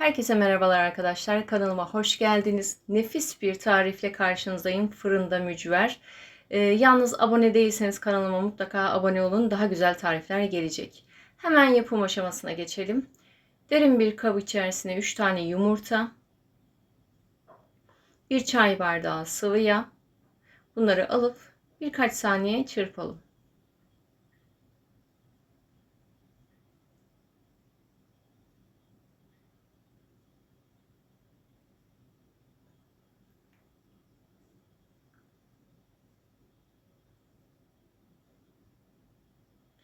Herkese merhabalar arkadaşlar. Kanalıma hoş geldiniz. Nefis bir tarifle karşınızdayım. Fırında mücver. Ee, yalnız abone değilseniz kanalıma mutlaka abone olun. Daha güzel tarifler gelecek. Hemen yapım aşamasına geçelim. Derin bir kap içerisine 3 tane yumurta, 1 çay bardağı sıvı yağ. Bunları alıp birkaç saniye çırpalım.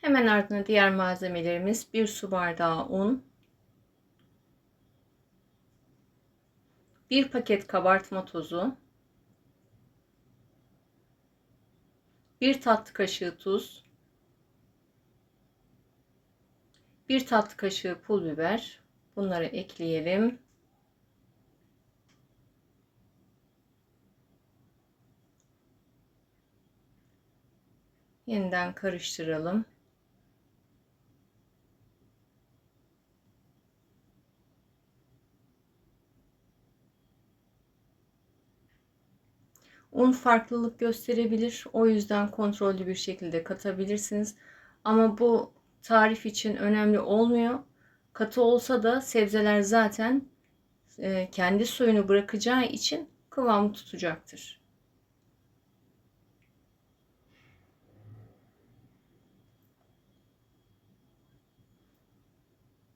Hemen ardına diğer malzemelerimiz 1 su bardağı un, 1 paket kabartma tozu, 1 tatlı kaşığı tuz, 1 tatlı kaşığı pul biber. Bunları ekleyelim. Yeniden karıştıralım. Un farklılık gösterebilir. O yüzden kontrollü bir şekilde katabilirsiniz. Ama bu tarif için önemli olmuyor. Katı olsa da sebzeler zaten e, kendi suyunu bırakacağı için kıvam tutacaktır.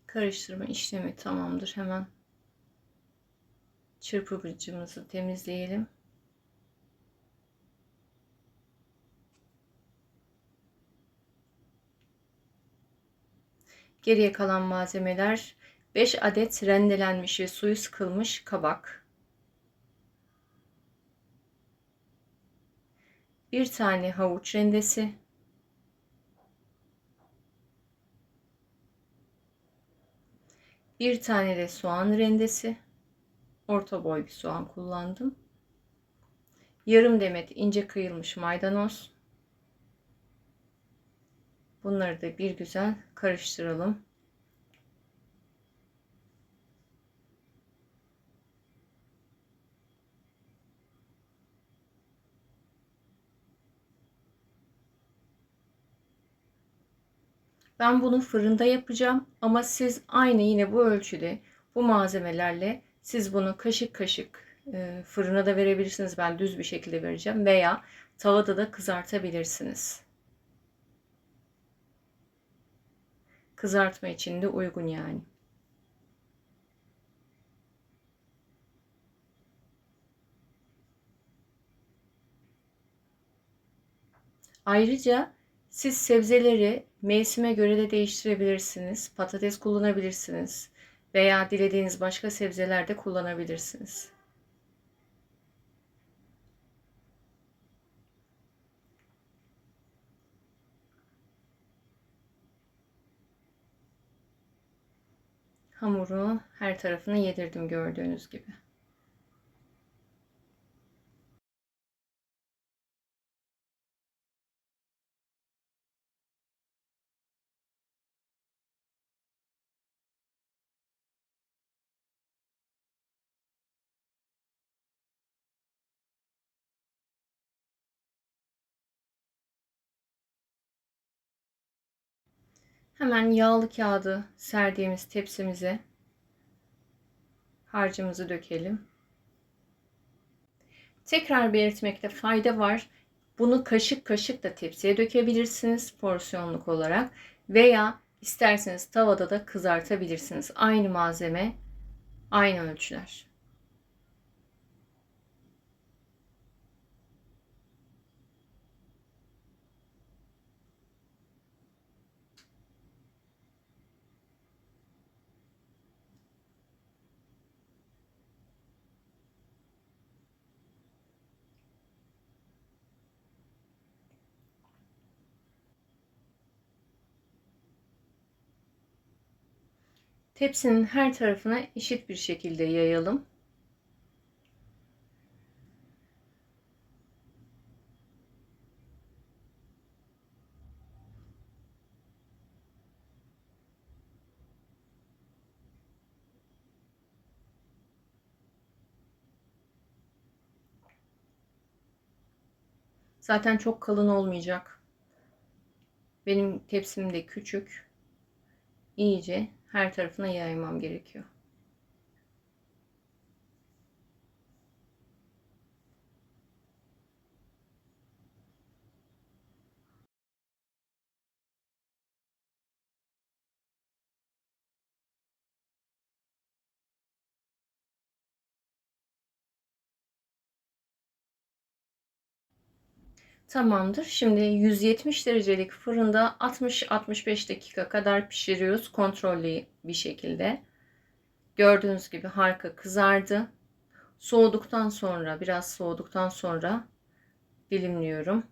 Karıştırma işlemi tamamdır. Hemen çırpıcımızı temizleyelim. Geriye kalan malzemeler 5 adet rendelenmiş ve suyu sıkılmış kabak. Bir tane havuç rendesi. Bir tane de soğan rendesi. Orta boy bir soğan kullandım. Yarım demet ince kıyılmış maydanoz. Bunları da bir güzel karıştıralım. Ben bunu fırında yapacağım ama siz aynı yine bu ölçüde bu malzemelerle siz bunu kaşık kaşık e, fırına da verebilirsiniz. Ben düz bir şekilde vereceğim veya tavada da kızartabilirsiniz. Kızartma için de uygun yani. Ayrıca siz sebzeleri mevsime göre de değiştirebilirsiniz. Patates kullanabilirsiniz veya dilediğiniz başka sebzeler de kullanabilirsiniz. Hamuru her tarafını yedirdim gördüğünüz gibi. Hemen yağlı kağıdı serdiğimiz tepsimize harcımızı dökelim. Tekrar belirtmekte fayda var. Bunu kaşık kaşık da tepsiye dökebilirsiniz porsiyonluk olarak veya isterseniz tavada da kızartabilirsiniz. Aynı malzeme, aynı ölçüler. Tepsinin her tarafına eşit bir şekilde yayalım. Zaten çok kalın olmayacak. Benim tepsim de küçük. İyice her tarafına yaymam gerekiyor. Tamamdır. Şimdi 170 derecelik fırında 60-65 dakika kadar pişiriyoruz. Kontrollü bir şekilde. Gördüğünüz gibi harika kızardı. Soğuduktan sonra, biraz soğuduktan sonra dilimliyorum.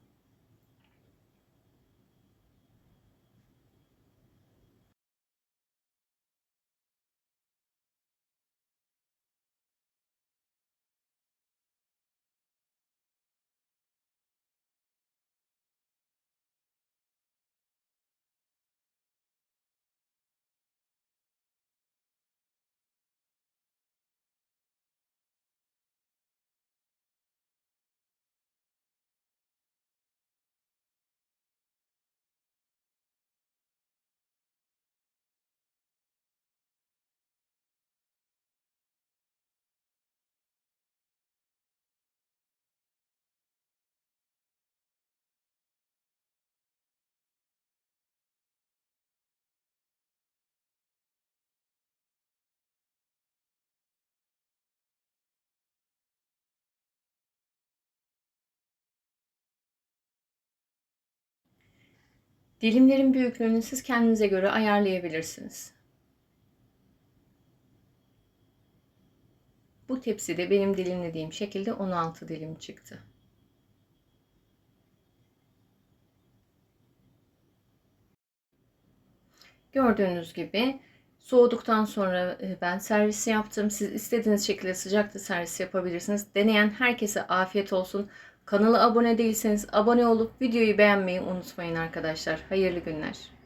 Dilimlerin büyüklüğünü siz kendinize göre ayarlayabilirsiniz. Bu tepside benim dilimlediğim şekilde 16 dilim çıktı. Gördüğünüz gibi soğuduktan sonra e, ben servisi yaptım. Siz istediğiniz şekilde sıcakta servis yapabilirsiniz. Deneyen herkese afiyet olsun. Kanala abone değilseniz abone olup videoyu beğenmeyi unutmayın arkadaşlar. Hayırlı günler.